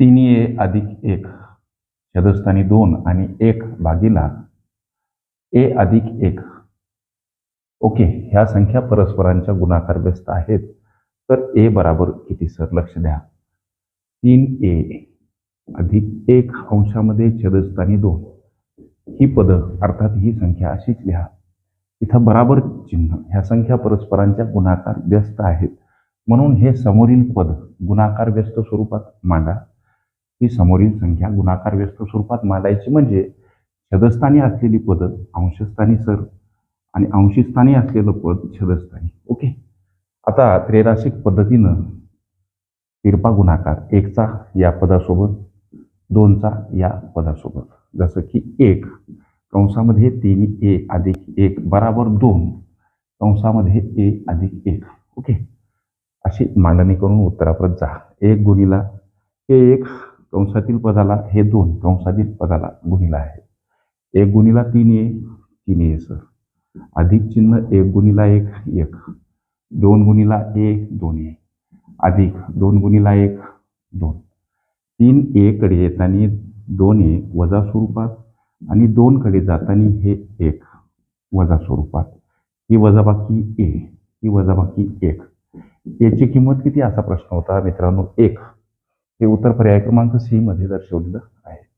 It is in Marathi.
अधिक एक. छदस्थानी दोन आणि एक भागीला ए अधिक एक. ओके ह्या संख्या परस्परांच्या गुणाकार व्यस्त आहेत. तर ए बराबर किती सर? लक्ष द्या. तीन ए अधिक एक अंशामध्ये छदस्थानी दोन. ही पदं अर्थात ही संख्या अशीच लिहा. इथं बराबर चिन्ह ह्या संख्या परस्परांच्या गुणाकार व्यस्त आहेत. म्हणून हे समोरील पद गुणाकार व्यस्त स्वरूपात मांडा. ही समोरील संख्या गुणाकार व्यस्त स्वरूपात मांडायची म्हणजे छदस्थानी असलेली पदं अंशस्थानी सर आणि अंशीस्थानी असलेलं पद छदस्थानी. ओके? आता त्रैराशिक पद्धतीनं तिरपा गुणाकार एकचा या पदासोबत दोनचा या पदासोबत. जसं की एक कंसामध्ये तीन ए अधिक एक बराबर दोन कंसामध्ये ए अधिक एक. ओके? अशी मांडणी करून उत्तराप्रत जा. एक गुणीला हे एक कंसातील पदाला हे दोन कंसातील पदाला गुणीला आहे. एक गुणीला तीन ए तीन ए सर. अधिक चिन्ह एक गुणीला एक एक. दोन गुणीला ए दोन ए. अधिक दोन गुणीला एक दोन. तीन एकडे येताना दोन ए वजा स्वरूपात आणि दोनकडे जाताना हे एक वजा स्वरूपात. ही वजाबाकी ए ही वजाबाकी एक. याची किंमत किती? असा प्रश्न होता मित्रांनो. एक. हे उत्तर पर्याय क्रमांक सी मध्ये दर्शवलेलं आहे.